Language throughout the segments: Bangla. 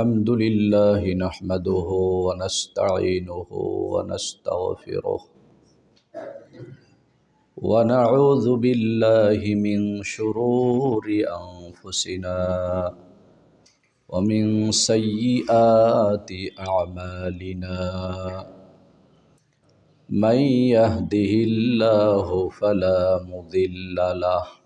الحمد لله نحمده ونستعينه ونستغفره ونعوذ بالله من شرور أنفسنا ومن سيئات أعمالنا. من يهده الله فلا مضل له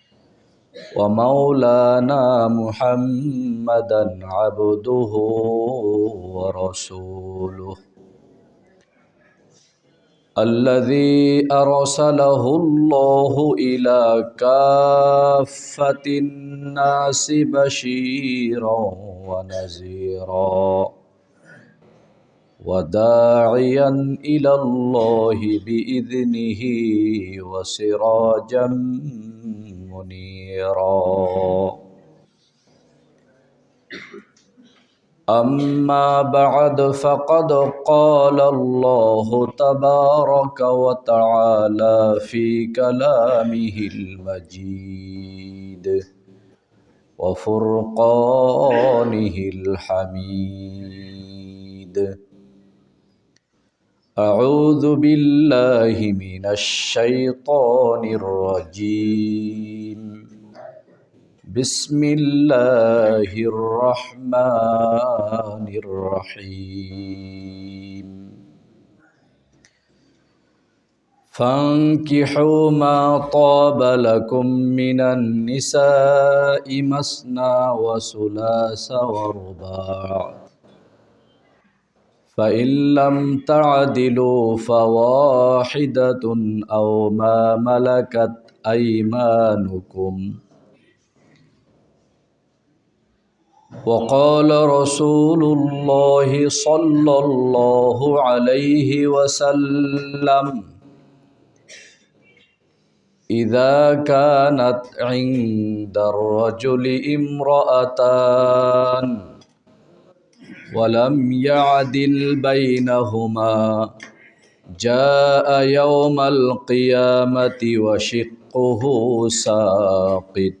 ومولانا محمدا عبده ورسوله الذي ارسله الله الى كافه الناس بشيرا ونذيرا وداعيا الى الله باذنه وسراجا منيرا أما بعد فقد قال الله تبارك وتعالى في كلامه المجيد وفرقانه الحميد أعوذ بالله من الشيطان الرجيم بسم الله الرحمن الرحيم فانكحوا ما طاب لكم من النساء مثنى وثلاث ورباع فإن لم تعدلوا فواحدة أو ما ملكت أيمانكم وقال رسول الله صلى الله عليه وسلم إذا كانت عند الرجل امرأتان ولم يعدل بينهما جاء يوم القيامة وشقه ساقط.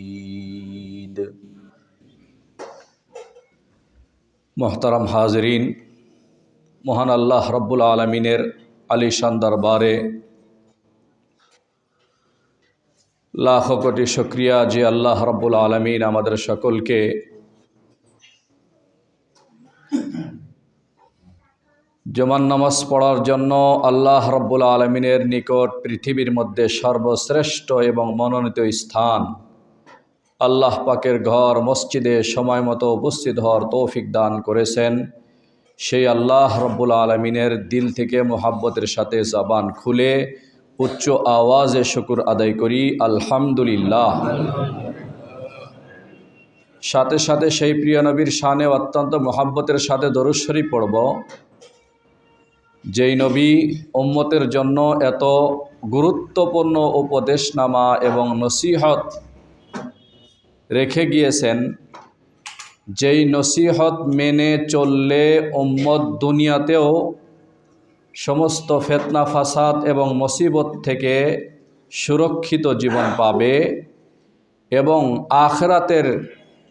মোহতারাম হাজরিন, মহান আল্লাহ রব্বুল আলমিনের আলিশান দরবারে লাখ কোটি শুক্রিয়া যে আল্লাহ রব্বুল আলমিন আমাদের সকলকে জমান নামাজ পড়ার জন্য আল্লাহ রব্বুল আলমিনের নিকট পৃথিবীর মধ্যে সর্বশ্রেষ্ঠ এবং মনোনীত স্থান আল্লাহ পাকের ঘর মসজিদে সময় মতো উপস্থিত হওয়ার তৌফিক দান করেছেন। সেই আল্লাহ রব্বুল আলমিনের দিল থেকে মোহাব্বতের সাথে জবান খুলে উচ্চ আওয়াজে শুকুর আদায় করি, আলহামদুলিল্লাহ। সাথে সাথে সেই প্রিয় নবীর শানে অত্যন্ত মোহাব্বতের সাথে দরুশ্বরী পড়ব। যেই নবী উম্মতের জন্য এত গুরুত্বপূর্ণ উপদেশনামা এবং নসিহত রেখে গিয়েছেন, যেই নসিহত মেনে চললে উম্মত দুনিয়াতেও সমস্ত ফেতনা, ফাসাদ এবং মুসিবত থেকে সুরক্ষিত জীবন পাবে এবং আখরাতের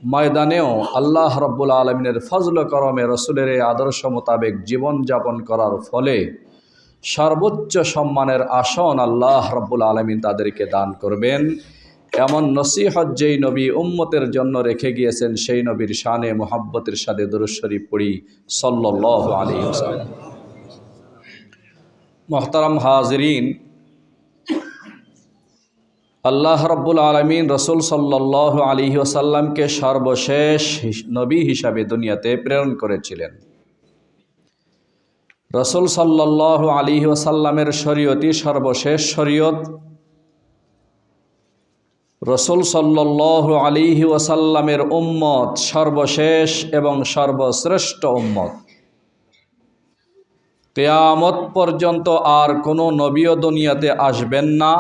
ময়দানেও আল্লাহ রব্বুল আলমিনের ফজল করমে রসুলের আদর্শ মোতাবেক জীবনযাপন করার ফলে সর্বোচ্চ সম্মানের আসন আল্লাহ রব্বুল আলমিন তাদেরকে দান করবেন। এমন নসিহত যেই নবী উম্মতের জন্য রেখে গিয়েছেন, সেই নবীর শানে মোহাব্বতের সাথে দুরুশ্বরী পড়ি সল্লাহ আলী মোহতারাম হাজরিন, আল্লাহ রব্বুল আলমিন রসুল সাল্লাহ আলী ওসাল্লামকে সর্বশেষ নবী হিসাবে দুনিয়াতে প্রেরণ করেছিলেন। রসুল সাল্লাহ আলী ওসাল্লামের শরীয়তি সর্বশেষ শরীয়ত। রসুল সাল্লাহ আলিহি ওসাল্লামের উম্মত সর্বশেষ এবং সর্বশ্রেষ্ঠ উম্মত। কেয়ামত পর্যন্ত আর কোনো নবীয় দুনিয়াতে আসবেন না।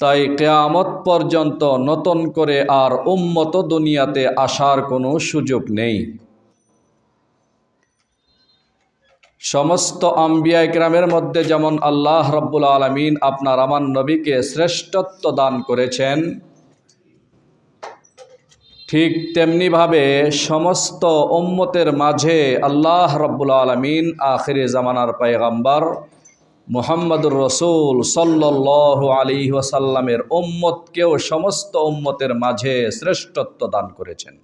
তাই কেয়ামত পর্যন্ত নতুন করে আর উম্মত দুনিয়াতে আসার কোনো সুযোগ নেই। সমস্ত আম্বিয়া গ্রামের মধ্যে যেমন আল্লাহ রব্বুল আলমিন আপনার আমার নবীকে শ্রেষ্ঠত্ব দান করেছেন, ঠিক তেমনিভাবে সমস্ত উম্মতের মাঝে আল্লাহ রব্বুল আলমিন আখিরে জামানার পায়গাম্বার মোহাম্মদুর রসুল সাল্লাহ আলী ওয়াসাল্লামের উম্মতকেও সমস্ত উম্মতের মাঝে শ্রেষ্ঠত্ব দান করেছেন।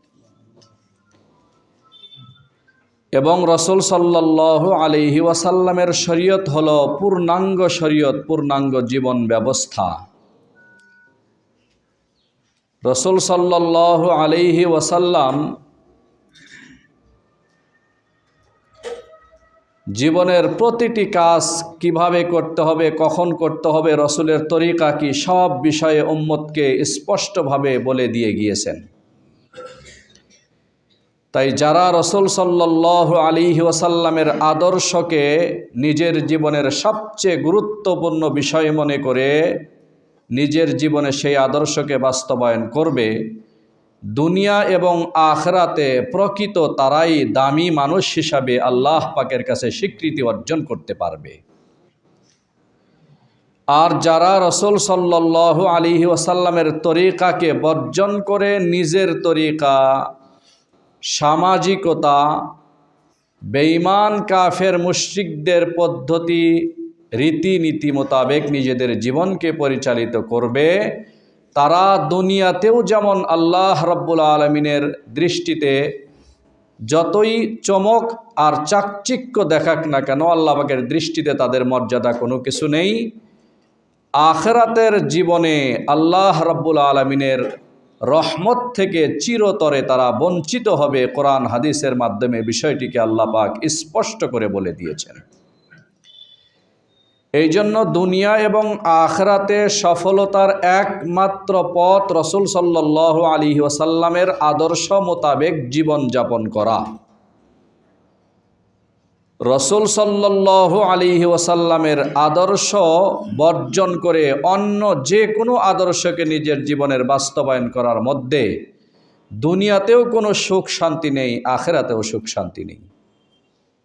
এবং রসুল সাল্লাহ আলিহি ওয়াসাল্লামের শরীয়ত হল পূর্ণাঙ্গ শরীয়ত, পূর্ণাঙ্গ জীবন ব্যবস্থা। রসুল সাল্লাহ আলিহি ওয়াসাল্লাম জীবনের প্রতিটি কাজ কীভাবে করতে হবে, কখন করতে হবে, রসুলের তরিকা কি, সব বিষয়ে উম্মতকে স্পষ্টভাবে বলে দিয়ে গিয়েছেন। তাই যারা রসুল সাল্লাহ আলী ওসাল্লামের আদর্শকে নিজের জীবনের সবচেয়ে গুরুত্বপূর্ণ বিষয় মনে করে নিজের জীবনে সেই আদর্শকে বাস্তবায়ন করবে, দুনিয়া এবং আখরাতে প্রকৃত তারাই দামি মানুষ হিসাবে আল্লাহ পাকের কাছে স্বীকৃতি অর্জন করতে পারবে। আর যারা রসুল সাল্লাহ আলী ওসাল্লামের তরিকাকে বর্জন করে নিজের তরিকা সামাজিকতা, বেঈমান কাফের মুশ্রিকদের পদ্ধতি, রীতিনীতি মোতাবেক নিজেদের জীবনকে পরিচালিত করবে। তারা দুনিয়াতেও যেমন আল্লাহ রব্বুল আলমিনের দৃষ্টিতে যতই চমক আর চাকচিক্য দেখাক না কেন আল্লাহবাকের দৃষ্টিতে তাদের মর্যাদা কোনো কিছু নেই। আখরাতের জীবনে আল্লাহ রব্বুল আলমিনের রহমত থেকে চিরতরে তারা বঞ্চিত হবে কোরআন হাদিসের মাধ্যমে। বিষয়টিকে আল্লাহ পাক স্পষ্ট করে বলে দিয়েছেন। এই জন্য দুনিয়া এবং আখরাতে সফলতার একমাত্র পথ রসুল সাল্লাহ আলী ওসাল্লামের আদর্শ মোতাবেক জীবনযাপন করা। রসুল সাল্লাহ আলী ওসাল্লামের আদর্শ বর্জন করে অন্য যে কোনো আদর্শকে নিজের জীবনের বাস্তবায়ন করার মধ্যে দুনিয়াতেও কোনো সুখ শান্তি নেই, আখেরাতেও সুখ শান্তি নেই।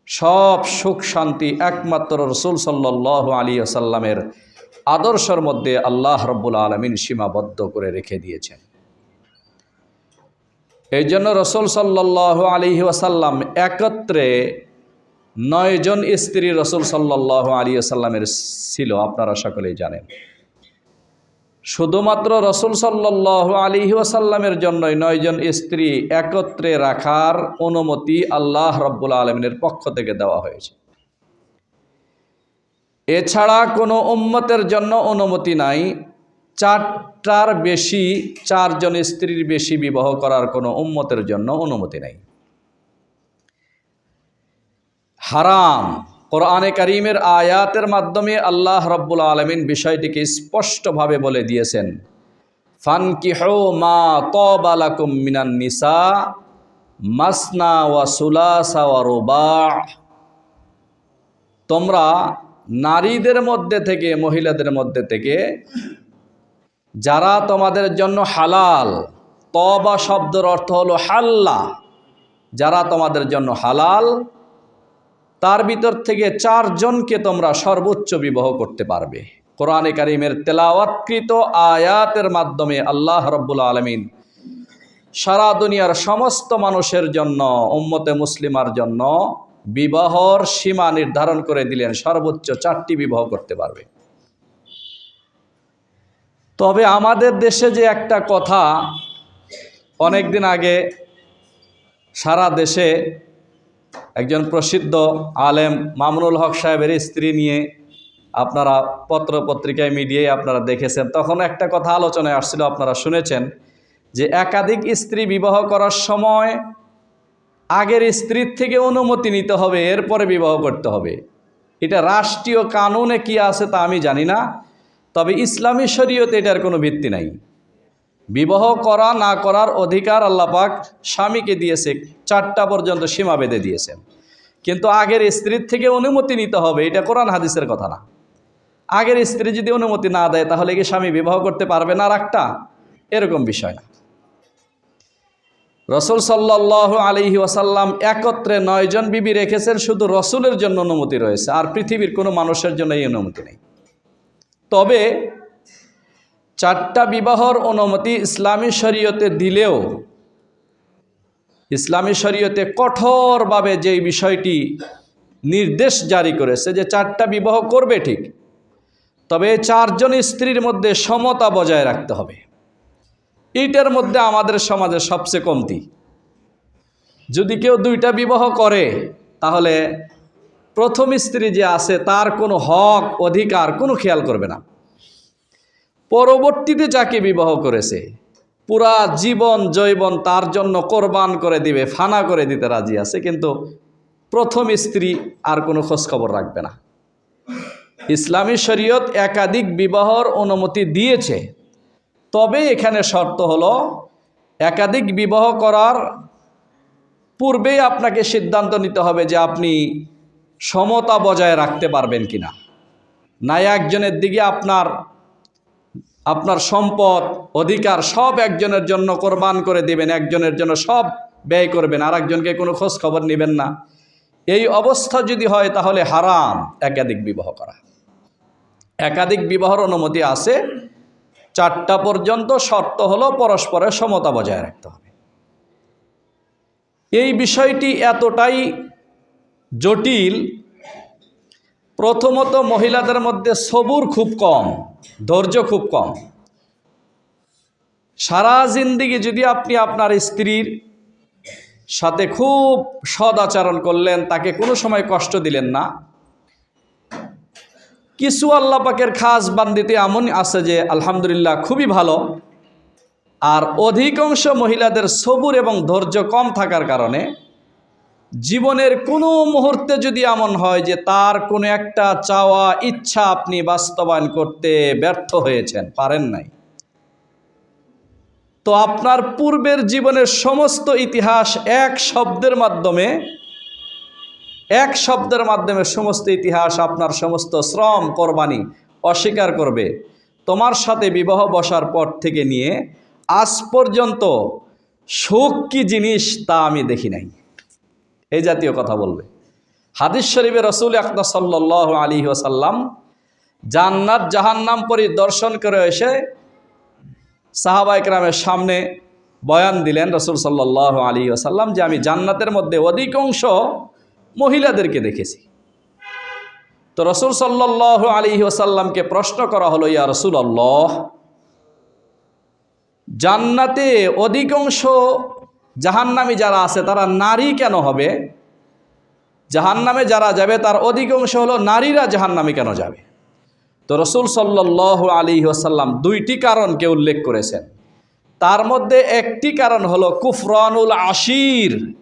সব সুখ শান্তি একমাত্র রসুল সাল্লাহ আলী আসাল্লামের আদর্শের মধ্যে আল্লাহ রব্বুল আলমিন সীমাবদ্ধ করে রেখে দিয়েছেন। এই জন্য রসুল সাল্লাহ আলী আসাল্লাম একত্রে নয়জন স্ত্রী রসুল সাল্লাহ আলী আসাল্লামের ছিল, আপনারা সকলেই জানেন। শুধুমাত্র রসুল সাল্লাহ আলী ওয়াসাল্লামের জন্যই নয়জন স্ত্রী একত্রে রাখার অনুমতি আল্লাহ রব্বুল আলমিনের পক্ষ থেকে দেওয়া হয়েছে। এছাড়া কোনো উম্মতের জন্য অনুমতি নাই, চারটার বেশি, চারজন স্ত্রীর বেশি বিবাহ করার কোনো উম্মতের জন্য অনুমতি নাই। হারাম। কোরআনে করিমের আয়াতের মাধ্যমে আল্লাহ রব্বুল আলমিন বিষয়টিকে স্পষ্টভাবে বলে দিয়েছেন। ফানকিহো মা তবালাকুম মিনান নিসা, মাসনা ওয়া সুলাসা ওয়া রুবা। তোমরা নারীদের মধ্যে থেকে, মহিলাদের মধ্যে থেকে, যারা তোমাদের জন্য হালাল, তবা শব্দের অর্থ হলো হাল্লা, যারা তোমাদের জন্য হালাল তার ভিতর থেকে চারজনকে তোমরা সর্বোচ্চ বিবাহ করতে পারবে। কোরআনে কারিমের তেলাওয়াতকৃত আয়াতের মাধ্যমে আল্লাহ রব্বুল আলমিন সারা দুনিয়ার সমস্ত মানুষের জন্য, উম্মতে মুসলিমার জন্য বিবাহর সীমা নির্ধারণ করে দিলেন, সর্বোচ্চ চারটি বিবাহ করতে পারবে। তবে আমাদের দেশে যে একটা কথা অনেক দিন আগে সারা দেশে একজন প্রসিদ্ধ আলেম মামুনুল হক সাহেবের স্ত্রী নিয়ে আপনারা পত্র পত্রিকায় মিডিয়ায় আপনারা দেখেছেন। তখন একটা কথা আলোচনায় আসছিল, আপনারা শুনেছেন যে একাধিক স্ত্রী বিবাহ করার সময় আগের স্ত্রীর থেকে অনুমতি নিতে হবে, এরপরে বিবাহ করতে হবে। এটা রাষ্ট্রীয় কানুনে কি আছে তা আমি জানি না, তবে ইসলামী শরীয়তে এটার কোনো ভিত্তি নাই। বিবাহ করা, না করার অধিকার আল্লাপাক স্বামীকে দিয়েছে, চারটা পর্যন্ত সীমা বেঁধে দিয়েছেন। কিন্তু আগের স্ত্রীর থেকে অনুমতি নিতে হবে, এটা কোরআন হাদিসের কথা না। আগের স্ত্রী যদি অনুমতি না দেয়, তাহলে কি স্বামী বিবাহ করতে পারবে না আর একটা এরকম বিষয় না। রসুল সাল্লাহ আলিহি ওয়াসাল্লাম একত্রে নয়জন বিবি রেখেছেন, শুধু রসুলের জন্য অনুমতি রয়েছে, আর পৃথিবীর কোনো মানুষের জন্য এই অনুমতি নেই। তবে চারটা বিবাহর অনুমতি ইসলামী শরীয়তে দিলেও ইসলামী শরীয়তে কঠোরভাবে যেই বিষয়টি নির্দেশ জারি করেছে যে চারটা বিবাহ করবে ঠিক, তবে চারজন স্ত্রীর মধ্যে সমতা বজায় রাখতে হবে। এইটার মধ্যে আমাদের সমাজে সবচেয়ে কমতি। যদি কেউ দুইটা বিবাহ করে, তাহলে প্রথম স্ত্রী যে আছে তার কোনো হক, অধিকার কোনো খেয়াল করবে না। পরবর্তীতে যাকে বিবাহ করেছে, পুরা জীবন জৈবন তার জন্য কোরবান করে দিবে, ফানা করে দিতে রাজি আছে, কিন্তু প্রথম স্ত্রী আর কোনো খোঁজখবর রাখবে না। ইসলামী শরীয়ত একাধিক বিবাহর অনুমতি দিয়েছে, তবে এখানে শর্ত হলো, একাধিক বিবাহ করার পূর্বেই আপনাকে সিদ্ধান্ত নিতে হবে যে আপনি সমতা বজায় রাখতে পারবেন কিনা। না, একজনের দিকে আপনার আপনার সম্পদ, অধিকার সব একজনের জন্য কোরবান করে দিবেন, একজনের জন্য সব ব্যয় করবেন আর একজনকে কোনো খোঁজ খবর নেবেন না। এই অবস্থা যদি হয় তাহলে হারাম, একাধিক বিবাহ করা। একাধিক বিবাহর অনুমতি আছে, চারটা পর্যন্ত শর্ত হলো পরস্পরের সমতা বজায় রাখতে হবে। এই বিষয়টি এতটাই জটিল প্রথমত মহিলাদের মধ্যে সবুর খুব কম, ধৈর্য খুব কম। সারা জিন্দিগি যদি আপনি আপনার স্ত্রীর সাথে খুব সদ আচরণ করলেন, তাকে কোনো সময় কষ্ট দিলেন না। কিছু আল্লাহ পাকের খাস বান্দিতে এমন আছে যে, আলহামদুলিল্লাহ খুবই ভালো। আর অধিকাংশ মহিলাদের সবুর এবং ধৈর্য কম থাকার কারণে জীবনের কোনো মুহূর্তে যদি এমন হয় যে তার কোনো একটা চাওয়া, ইচ্ছা আপনি বাস্তবায়ন করতে ব্যর্থ হয়েছেন, পারেন নাই। তো আপনার পূর্বের জীবনের সমস্ত ইতিহাস এক শব্দের মাধ্যমে, এক শব্দের মাধ্যমে সমস্ত ইতিহাস, আপনার সমস্ত শ্রম, কোরবানি অস্বীকার করবে। তোমার সাথে বিবাহ বসার পর থেকে নিয়ে আজ পর্যন্ত সুখ কি জিনিস তা আমি দেখি নাই। এই জাতীয় কথা বলবে। হাদিস শরীফে রসুল আকদা সাল্লাহ আলী ওসাল্লাম জান্নাত জাহান্নাম পরিদর্শন করে এসে সাহাবাইকরামের সামনে বয়ান দিলেন রসুল সাল্লাহ আলী ওসাল্লাম যে, আমি জান্নাতের মধ্যে অধিকাংশ মহিলাদেরকে দেখেছি। তো রসুল সাল্লাহ আলী ওসাল্লামকে প্রশ্ন করা হলো, ইয়া রসুল আল্লাহ জান্নাতে অধিকাংশ জাহান্নামী যারা আছে, তারা নারী কেন হবে? জাহান্নামে যারা যাবে, তার অধিকাংশ হলো নারীরা জাহান্নামে কেন যাবে? তো রসুল সাল্লাহ আলী ওসাল্লাম দুইটি কারণকে উল্লেখ করেছেন। তার মধ্যে একটি কারণ হলো কুফরানুল আশির,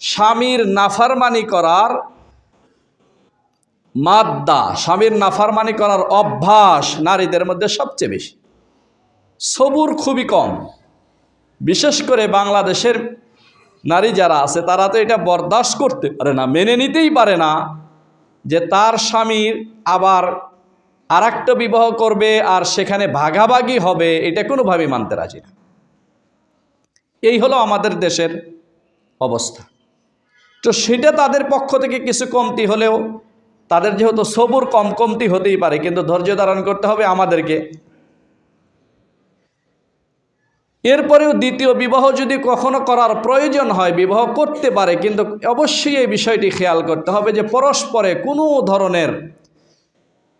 স্বামীর নাফারমানি করার মাদ্দা, স্বামীর নাফারমানি করার অভ্যাস নারীদের মধ্যে সবচেয়ে বেশি। সবুর খুবই কম। বিশেষ করে বাংলাদেশের নারী যারা আছে, তারা তো এটা বরদাস্ত করতে পারে না, মেনে নিতেই পারে না যে তার স্বামীর আবার আর বিবাহ করবে আর সেখানে ভাগাভাগি হবে, এটা কোনোভাবেই মানতে রাজি না। এই হলো আমাদের দেশের অবস্থা। তো সেটা তাদের পক্ষ থেকে কিছু কমতি হলেও, তাদের যেহেতু সবুর কম কমতি হতেই পারে, কিন্তু ধৈর্য ধারণ করতে হবে আমাদেরকে। এরপরেও দ্বিতীয় বিবাহ যদি কখনো করার প্রয়োজন হয়, বিবাহ করতে পারে, কিন্তু অবশ্যই এই বিষয়টি খেয়াল করতে হবে যে পরস্পরে কোনো ধরনের,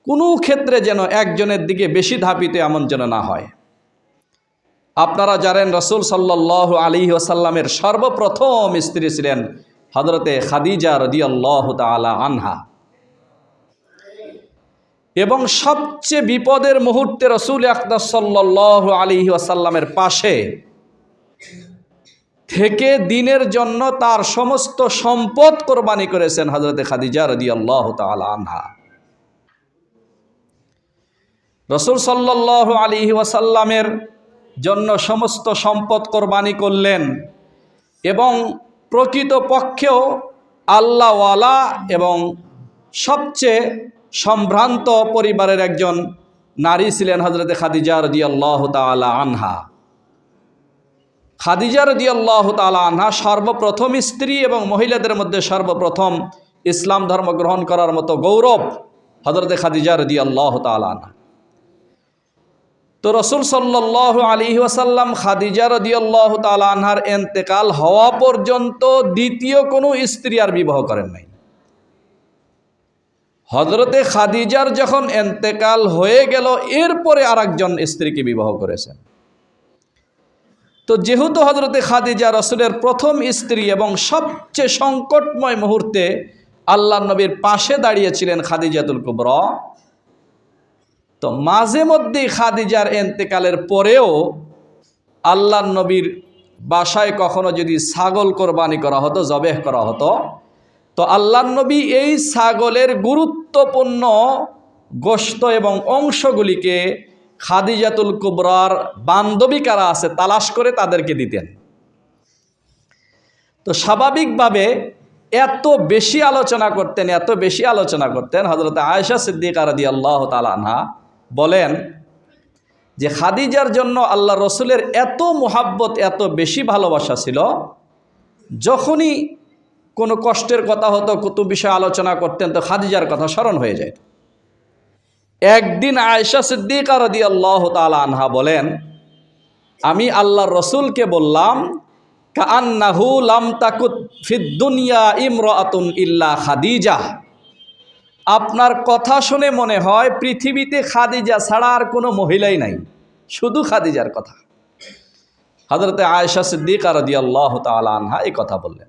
কোনো ক্ষেত্রে যেন একজনের দিকে বেশি ধাপিত এমন যেন না হয়। আপনারা জানেন, রসুল সাল্লাহ আলী ওসাল্লামের সর্বপ্রথম স্ত্রী ছিলেন হজরতে খাদিজা রদিয়াল্লাহ তালা আনহা। এবং সবচেয়ে বিপদের মুহূর্তে রসুল আকদাস সাল্লাহ আলী ওয়াসাল্লামের পাশে থেকে দিনের জন্য তার সমস্ত সম্পদ কোরবানি করেছেন হজরতে খাদিজা রদি আল্লাহ আনহা। রসুল সাল্লাহ আলী ওয়াসাল্লামের জন্য সমস্ত সম্পদ কোরবানি করলেন এবং প্রকৃত পক্ষেও আল্লাহওয়ালা এবং সবচেয়ে সম্ভ্রান্ত পরিবারের একজন নারী ছিলেন হজরতে খাদিজা রদি আল্লাহ তালা আনহা। খাদিজা রদি আল্লাহ তালা আনহা সর্বপ্রথম স্ত্রী এবং মহিলাদের মধ্যে সর্বপ্রথম ইসলাম ধর্ম গ্রহণ করার মতো গৌরব হজরতে খাদিজা রদি আল্লাহ তালা আনহা। তো রসুল সাল্লাহ আলী ওয়াসাল্লাম খাদিজা রদিয়াল্লাহ তালা আনহার এন্তেকাল হওয়া পর্যন্ত দ্বিতীয় কোনো স্ত্রী আর বিবাহ করেন নাই। হজরতে খাদিজার যখন এন্তেকাল হয়ে গেল, এরপরে আর একজন স্ত্রীকে বিবাহ করেছেন। তো যেহেতু হজরতে খাদিজা রসুলের প্রথম স্ত্রী এবং সবচেয়ে সংকটময় মুহূর্তে আল্লাহ নবীর পাশে দাঁড়িয়েছিলেন খাদিজাতুল কুবর, তো মাঝে মধ্যেই খাদিজার এন্তেকালের পরেও আল্লাহ নবীর বাসায় কখনো যদি ছাগল কোরবানি করা হতো, জবেহ করা হতো তো আল্লাহ নবী এই ছাগলের গুরুত্বপূর্ণ গোস্ত এবং অংশগুলিকে খাদিজাতুল কুবরার বান্ধবী কারা আছে তালাশ করে তাদেরকে দিতেন। তো স্বাভাবিকভাবে এত বেশি আলোচনা করতেন, এত বেশি আলোচনা করতেন হজরত আয়েশা সিদ্দিকা রাদি আল্লাহ তালানহা বলেন যে খাদিজার জন্য আল্লাহ রসুলের এত মোহাব্বত, এত বেশি ভালোবাসা ছিল, যখনই কোনো কষ্টের কথা হতো কত বিষয়ে আলোচনা করতেন, তো খাদিজার কথা স্মরণ হয়ে যায়। একদিন আয়সা সিদ্দিকা রদি আল্লাহ তালা আনহা বলেন, আমি আল্লাহ রসুলকে বললাম কান্নাহু লাম তাকুত ফিদ্দুনিয়া ইমরাতুন ইল্লা খাদিজা। আপনার কথা শুনে মনে হয় পৃথিবীতে খাদিজা ছাড়া আর কোনো মহিলাই নাই, শুধু খাদিজার কথা। হজরতে আয়সা সিদ্দিকা রদি আল্লাহ তালা আনহা এই কথা বললেন।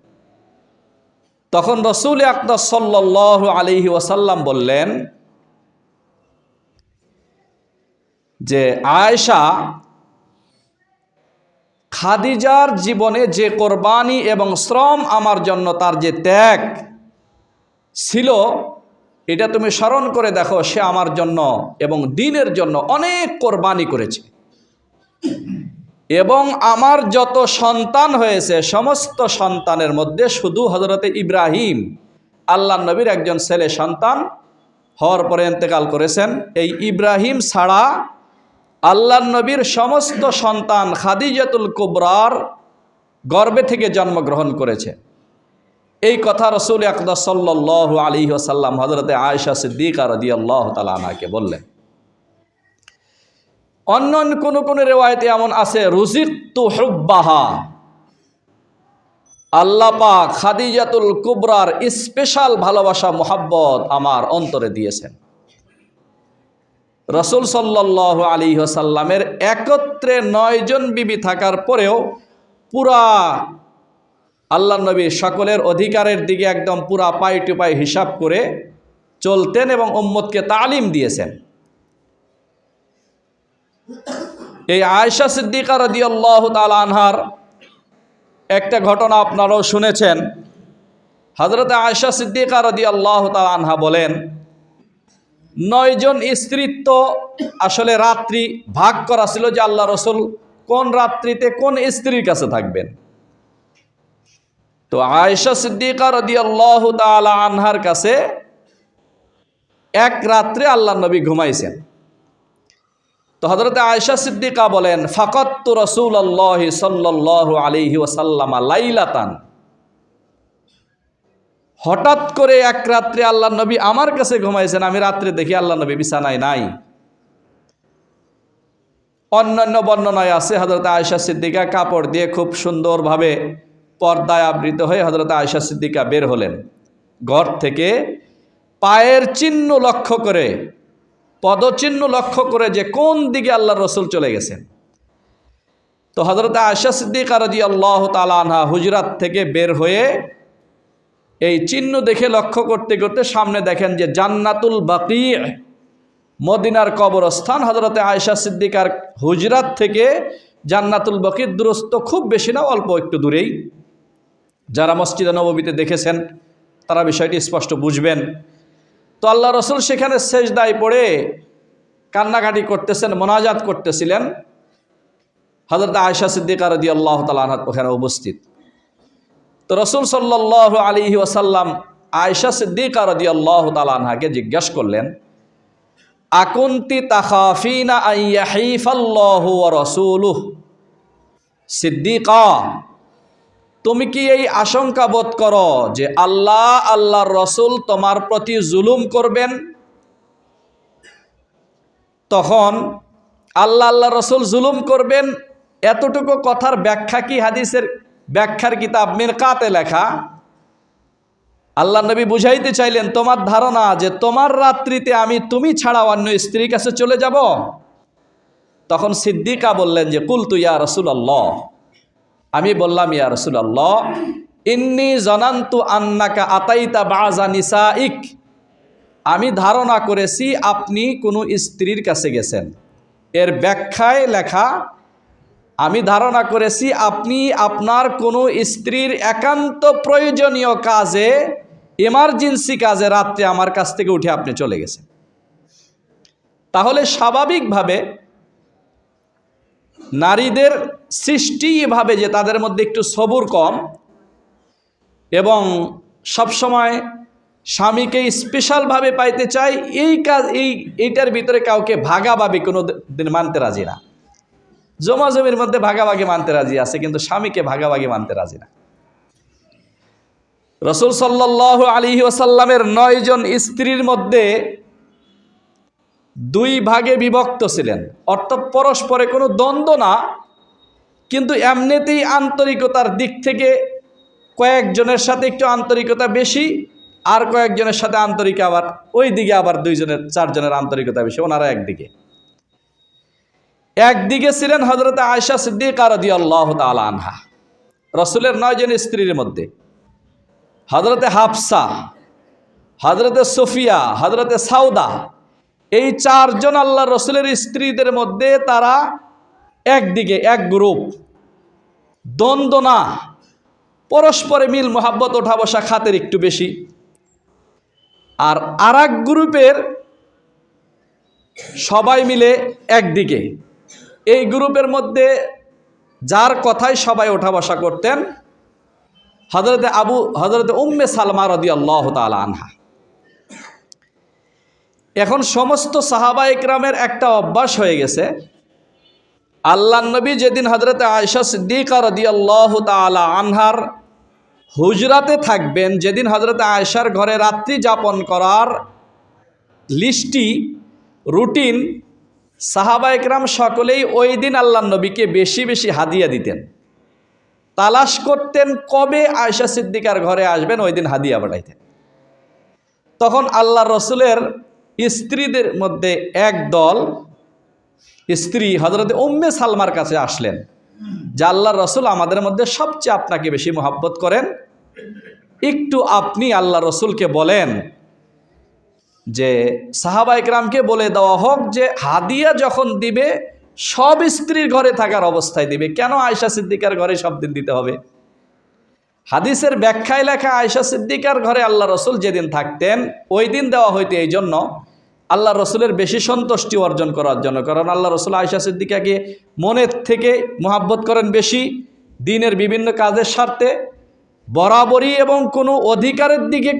তখন রসুল আকদাস সাল্লাহ আলিহি ওয়াসাল্লাম বললেন যে আয়েশা, খাদিজার জীবনে যে কোরবানি এবং শ্রম আমার জন্য তার যে ত্যাগ ছিল, এটা তুমি স্মরণ করে দেখো, সে আমার জন্য এবং দিনের জন্য অনেক কোরবানি করেছে। এবং আমার যত সন্তান হয়েছে, সমস্ত সন্তানের মধ্যে শুধু হজরতে ইব্রাহিম আল্লাহ নবীর একজন ছেলে সন্তান হওয়ার পরে এতেকাল করেছেন। এই ইব্রাহিম ছাড়া আল্লাহ নবীর সমস্ত সন্তান খাদিজাতুল কুবরার গর্বে থেকে জন্মগ্রহণ করেছে। এই কথা রসুল আকদা সাল্লাহ আলী আসাল্লাম হজরতে আয়সা সিদ্দিকা রদি আল্লাহ তালাকে বললেন। অন্য কোনো কোনো রেওয়ায়তে এমন আছে রুজিক তু হুব্বাহা। আল্লাহ পাক খাদিজাতুল কুবরার স্পেশাল ভালোবাসা, মোহাব্বত আমার অন্তরে দিয়েছেন। রসুল সাল্লাহ আলী সাল্লামের একত্রে নয়জন বিবি থাকার পরেও পুরা আল্লাহ নবী সকলের অধিকারের দিকে একদম পুরা পাই টু পাই হিসাব করে চলতেন এবং উম্মতকে তালিম দিয়েছেন। এই আয়সা সিদ্দিকা রদি আল্লাহ আনহার একটা ঘটনা আপনারাও শুনেছেন। হজরত আয়সা সিদ্দিকা রদি আল্লাহ আনহা বলেন নয়জন স্ত্রীত্ব আসলে রাত্রি ভাগ করা ছিল যে আল্লাহ রসুল কোন রাত্রিতে কোন স্ত্রীর কাছে থাকবেন? তো আয়সা সিদ্দিকা রদি আল্লাহ আনহার কাছে এক রাত্রে আল্লাহ নবী ঘুমাইছেন। তো হজরত আয়সা সিদ্দিকা বলেন ফাকত রসুল আল্লাহ সাল্লাহ আলিহি ওসাল্লামা লাইলাতান। হঠাৎ করে এক রাত্রে আল্লাহ নবী আমার কাছে ঘুমাইছেন, আমি রাত্রে দেখি আল্লাহ নবী বিছানায় নাই। অন্যান্য বর্ণনায় আছে হজরত আয়সা সিদ্দিকা কাপড় দিয়ে খুব সুন্দরভাবে পর্দায় আবৃত হয়ে হজরত আয়সা সিদ্দিকা বের হলেন। ঘর থেকে পায়ের চিহ্ন লক্ষ্য করে পদচিহ্ন লক্ষ্য করে যে কোন দিকে আল্লাহ রসুল চলে গেছেন। তো হজরত আয়সা সিদ্দিকা রাজি আল্লাহ তালানহা হুজরাত থেকে বের হয়ে এই চিহ্ন দেখে লক্ষ্য করতে করতে সামনে দেখেন যে জান্নাতুল বাকি মদিনার কবরস্থান হজরতে আয়সা সিদ্দিকার হুজরাত থেকে জান্নাতুল বকির দূরস্থ খুব বেশি না, অল্প একটু দূরেই। যারা মসজিদে নবীতে দেখেছেন, তারা বিষয়টি স্পষ্ট বুঝবেন। তো আল্লাহ রসুল সেখানে শেষ দায় পড়ে কান্নাকাটি করতেছেন, মোনাজাত করতেছিলেন। হজরত আয়সা সিদ্দিকার রদি আল্লাহ তালা ওখানে উপস্থিত। তো রসুল সাল্লাহ আলী ওসাল্লাম আয়সা সিদ্দিকার রদি আল্লাহ তালাহাকে জিজ্ঞাসা করলেন, আকুন্তি আইয়াহিফাল্লাহু ওয়া রাসূলুহ? সিদ্দিকা তুমি কি এই আশঙ্কা বোধ করো যে আল্লাহ, আল্লাহর রসুল তোমার প্রতি জুলুম করবেন? তখন আল্লাহ আল্লাহ রসুল জুলুম করবেন। এতটুকু কথার ব্যাখ্যা কি? হাদিসের ব্যাখ্যার কিতাব মিরকাতে লেখা। আল্লাহ নবী বুঝাইতে চাইলেন, তোমার ধারণা যে তোমার রাত্রিতে আমি তুমি ছাড়া অন্য স্ত্রীর কাছে চলে যাব? তখন সিদ্দিকা বললেন যে, কুলতু ইয়া রসুল আল্লাহ আমি বললাম, ইয়া রসুল আল্লাহ ইন্নি জনান্তু আন্নাকা আতাইতা বাজা নিসা ইক আমি ধারণা করেছি, আপনি কোনো স্ত্রীর কাছে গেছেন। এর ব্যাখ্যায় লেখা, আমি ধারণা করেছি, আপনি আপনার কোনো স্ত্রীর একান্ত প্রয়োজনীয় কাজে এমার্জেন্সি কাজে রাত্রে আমার কাছ থেকে উঠে আপনি চলে গেছেন। তাহলে স্বাভাবিকভাবে নারীদের সৃষ্টি এভাবে যে তাদের মধ্যে একটু সবুর কম এবং সবসময় স্বামীকে স্পেশালভাবে পাইতে চাই, এই কাজ, এই, এইটার ভিতরে কাউকে ভাগাভাগি কোনো দিন মানতে রাজি না। জমা জমির মধ্যে ভাগাভাগি মানতে রাজি আছে, কিন্তু স্বামীকে ভাগাভাগি মানতে রাজি না। রসুল সাল্লাহ আলী ওসাল্লামের নয়জন স্ত্রীর মধ্যে দুই ভাগে বিভক্ত ছিলেন। অর্থাৎ পরস্পরে কোনো দ্বন্দ্ব না কিন্তু এমনিতেই আন্তরিকতার দিক থেকে কয়েকজনের সাথে একটু আন্তরিকতা বেশি, আর কয়েকজনের সাথে আন্তরিক আবার, ওই দিকে আবার দুইজনের, চারজনের আন্তরিকতা বেশি, ওনারা একদিকে। একদিকে ছিলেন হজরত আয়সা সিদ্দিকা তালা আনহা, রসুলের নয়জন স্ত্রীর মধ্যে। হজরতে হাফসা হজরতে সোফিয়া হজরতে সাউদা, এই চারজন আল্লাহ রসুলের স্ত্রীদের মধ্যে তারা একদিকে এক গ্রুপ। দ্বন্দ্ব না। পরস্পরে মিল, মোহাব্বত ওঠা বসা খাতের একটু বেশি। আর আর গ্রুপের সবাই মিলে একদিকে। এই গ্রুপের মধ্যে যার কথাই সবাই ওঠা বসা করতেন হজরতে আবু হজরতে উম্মে সালমা রদি আল্লাহ আনহা। এখন সমস্ত সাহাবা ইকরামের একটা অভ্যাস হয়ে গেছে আল্লাহ নবী যেদিন হজরতে আয়সা সিদ্দিকা রদি আল্লাহ তালা আনহার হুজরাতে থাকবেন, যেদিন হজরতে আয়সার ঘরে রাত্রি যাপন করার লিস্টি, রুটিন, সাহাবা একরাম সকলেই ওই দিন আল্লাহ নবীকে বেশি বেশি হাদিয়া দিতেন। তালাশ করতেন কবে আয়সা সিদ্দিকার ঘরে আসবেন, ওই দিন হাদিয়া পাঠাইতেন তখন আল্লাহ রসুলের স্ত্রীদের মধ্যে এক দল স্ত্রী হজরত উম্মে সালমার কাছে আসলেন, যে আল্লাহ রসুল আমাদের মধ্যে সবচেয়ে আপনাকে বেশি মোহাব্বত করেন। একটু আপনি আল্লাহ রসুলকে বলেন যে, সাহাবা ইকরামকে বলে দেওয়া হোক যে, হাদিয়া যখন দিবে, সব স্ত্রীর ঘরে থাকার অবস্থায় দিবে। কেন আয়সা সিদ্দিকার ঘরে সব দিন দিতে হবে? হাদিসের ব্যাখ্যায় লেখা আয়সা সিদ্দিকার ঘরে আল্লাহ রসুল যেদিন থাকতেন, ওই দিন দেওয়া হইতে এই জন্য আল্লাহ রসুলের বেশি সন্তুষ্টি অর্জন করার জন্য। কারণ আল্লাহ রসুল আয়সা সিদ্দিকাকে মনের থেকে মোহাব্বত করেন বেশি, দিনের বিভিন্ন কাজের স্বার্থে বরাবরই এবং কোনো অধিকারের দিকে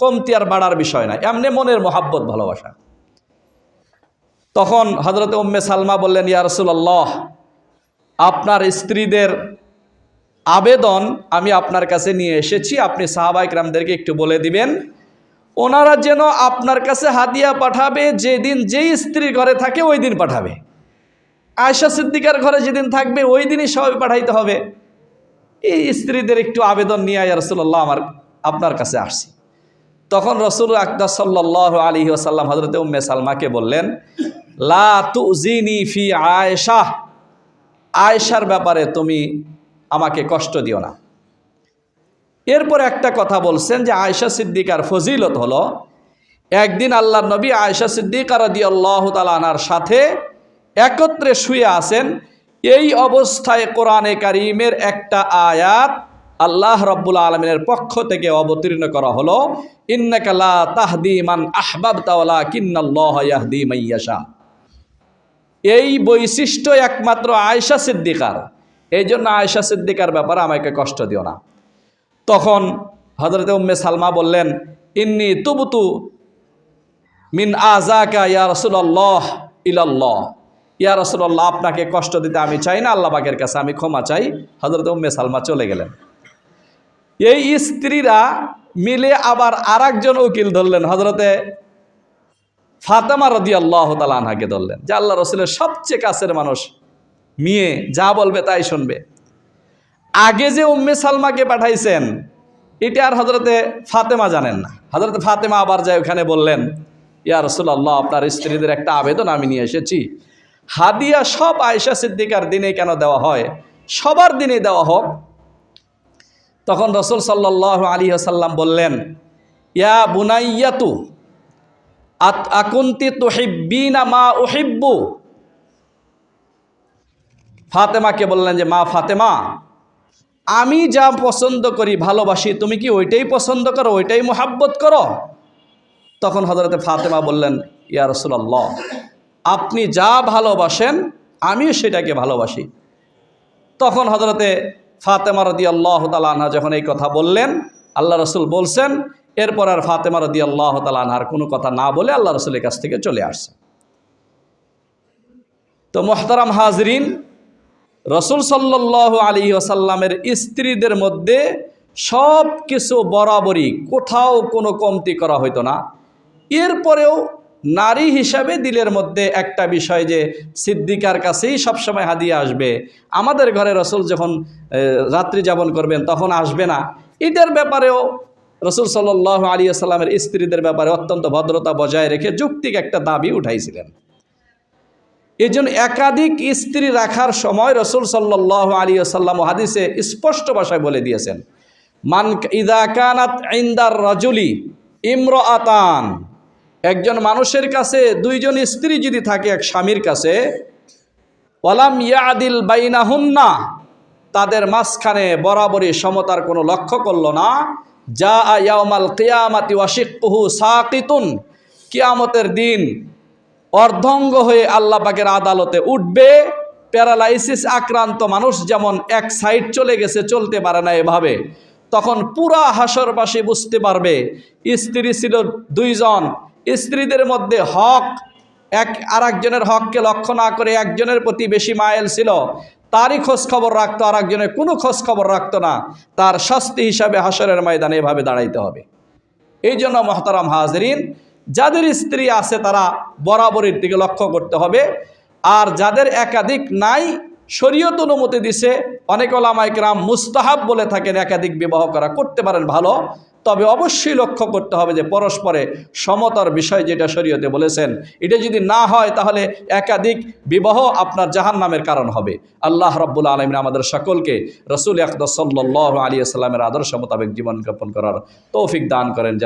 কমতি আর বাড়ার বিষয় না, এমনি মনের মোহাব্বত, ভালোবাসা। তখন হজরত উম্মে সালমা বললেন, ইয়া রসুল্লাহ আপনার স্ত্রীদের আবেদন আমি আপনার কাছে নিয়ে এসেছি, আপনি সাহাবাইক রামদেরকে একটু বলে দিবেন। ওনারা যেন আপনার কাছে হাদিয়া পাঠাবে, যেদিন যেই স্ত্রীর ঘরে থাকে ওই দিন পাঠাবে। আয়সা সিদ্দিকার ঘরে যেদিন থাকবে, ওই দিনই সবাই পাঠাইতে হবে। এই স্ত্রীদের একটু আবেদন নিয়ে আয় রসুল্লাহ আমার, আপনার কাছে আসছি। তখন রসুল আকদার সাল্লাহ আলী আসাল্লাম হজরত উম্মে সালমাকে বললেন, লা তুজিনি ফি আয়েশা। আয়েশার ব্যাপারে তুমি আমাকে কষ্ট দিও না। এরপর একটা কথা বলছেন যে আয়েশা সিদ্দিকার ফজিলত হলো, একদিন আল্লাহ নবী আয়েশা সিদ্দিকার দি আল্লাহ তালানার সাথে একত্রে শুয়ে আছেন, এই অবস্থায় কোরআনে কারিমের একটা আয়াত আল্লাহ রব্বুল আলমিনের পক্ষ থেকে অবতীর্ণ করা হলো ইন্নাকালা তাহদি মান আহবাব তাওলা কিন্নাল্লাহ ইয়াহদি মাইয়াশা এই বৈশিষ্ট্য একমাত্র আয়সা সিদ্দিকার। এই জন্য আয়সা সিদ্দিকার ব্যাপারে আমাকে কষ্ট দিও না। তখন হজরত উম্মে সালমা বললেন, ইন্নি তুবতু মিন আজাকা ইয়া রসুল্লাহ ইলাল্লাহ। ইয়া রসুল্লাহ আপনাকে কষ্ট দিতে আমি চাই না, আল্লাহ পাকের কাছে আমি ক্ষমা চাই। হজরত উম্মে সালমা চলে গেলেন। এই স্ত্রীরা মিলে আবার আর একজন উকিল ধরলেন হজরতে ফাতেমা রদি আল্লাহ তালাহাকে ধরলেন, যে আল্লাহ রসুলের সবচেয়ে কাছের মানুষ, মেয়ে, যা বলবে তাই শুনবে। আগে যে উম্মে সালমাকে পাঠাইছেন, এটা আর হজরতে ফাতেমা জানেন না। হজরতে ফাতেমা আবার যায় ওখানে বললেন, ইয়া রসুল্লাহ আপনার স্ত্রীদের একটা আবেদন আমি নিয়ে এসেছি। হাদিয়া সব আয়সা সিদ্দিকার দিনে কেন দেওয়া হয়? সবার দিনে দেওয়া হোক। তখন রসুল সাল্লাহ আলী আসাল্লাম বললেন, ইয়া বুনাইয়াতু আত আকুন্তি তুহিব্বিনা মা উহিব্বু? ফাতেমাকে বললেন যে, মা ফাতেমা আমি যা পছন্দ করি, ভালোবাসি, তুমি কি ওইটাই পছন্দ করো, ওইটাই মোহাব্বত করো? তখন হজরতে ফাতেমা বললেন, ইয়া রসুল্লাহ আপনি যা ভালোবাসেন, আমিও সেটাকে ভালোবাসি। তখন হজরতে ফাতেমা রদি আল্লাহ তালাহা যখন এই কথা বললেন, আল্লাহ রসুল বলছেন, এরপর আর ফাতেমা রদি আল্লাহ তালাহার কোনো কথা না বলে আল্লাহ রসুলের কাছ থেকে চলে আসছে। তো মোহতারাম হাজরিন রসুল সাল্লাহ আলী আসাল্লামের স্ত্রীদের মধ্যে সব কিছু বরাবরই কোথাও কোনো কমতি করা হইতো না। এরপরেও নারী হিসাবে দিলের মধ্যে একটা বিষয় যে সিদ্দিকার কাছেই সবসময় হাদিয়া আসবে। আমাদের ঘরে রসুল যখন রাত্রি যাপন করবেন তখন আসবে না। এটার ব্যাপারেও রসুল সাল্লাহ আলী আসাল্লামের স্ত্রীদের ব্যাপারে অত্যন্ত ভদ্রতা বজায় রেখে যুক্তিক একটা দাবি উঠাইছিলেন। এই জন্য একাধিক স্ত্রী রাখার সময় রসুল সাল্লাহ আলী আসাল্লাম হাদিসে স্পষ্ট ভাষায় বলে দিয়েছেন, মান ইদা কানাত ইন্দার রাজুলি ইমর আতান একজন মানুষের কাছে দুইজন স্ত্রী যদি থাকে এক স্বামীর কাছে ওলাম ইয়াদিল বাইনাহুন্না তাদের মাঝখানে বরাবরই সমতার কোনো লক্ষ্য করল না যা আয়ামাল কেয়ামাতি ওয়াশিকুহু সাকিতুন কিয়ামতের দিন অর্ধঙ্গ হয়ে আল্লাহ পাকের আদালতে উঠবে। প্যারালাইসিস আক্রান্ত মানুষ যেমন এক সাইড চলে গেছে, চলতে পারে না এভাবে। তখন পুরা হাসরবাসী বুঝতে পারবে, স্ত্রী ছিল দুইজন। স্ত্রীদের মধ্যে হক, এক আর একজনের হককে লক্ষ্য না করে একজনের প্রতি বেশি মায়েল ছিল। তারই খোঁজ খবর রাখতো আর একজনের কোনো খোঁজ খবর রাখতো না। তার শাস্তি হিসাবে হাসরের ময়দানে এভাবে দাঁড়াইতে হবে। এই জন্য মহতারাম হাজরিন যাদের স্ত্রী আছে তারা বরাবরের দিকে লক্ষ্য করতে হবে। আর যাদের একাধিক নাই, শরীয়ত অনুমতি দিছে, অনেক ওলামাইকরাম মুস্তাহাব বলে থাকেন একাধিক বিবাহ করা করতে পারেন ভালো। তবে অবশ্যই লক্ষ্য করতে হবে যে পরস্পরে সমতার বিষয় যেটা শরীয়তে বলেছেন, এটা যদি না হয় তাহলে একাধিক বিবাহ আপনার জাহান নামের কারণ হবে। আল্লাহ রব্বুল আলমিন আমাদের সকলকে রসুল আকদ সাল্লাহ আলী আসসালামের আদর্শ মোতাবেক জীবনযাপন করার তৌফিক দান করেন। যারা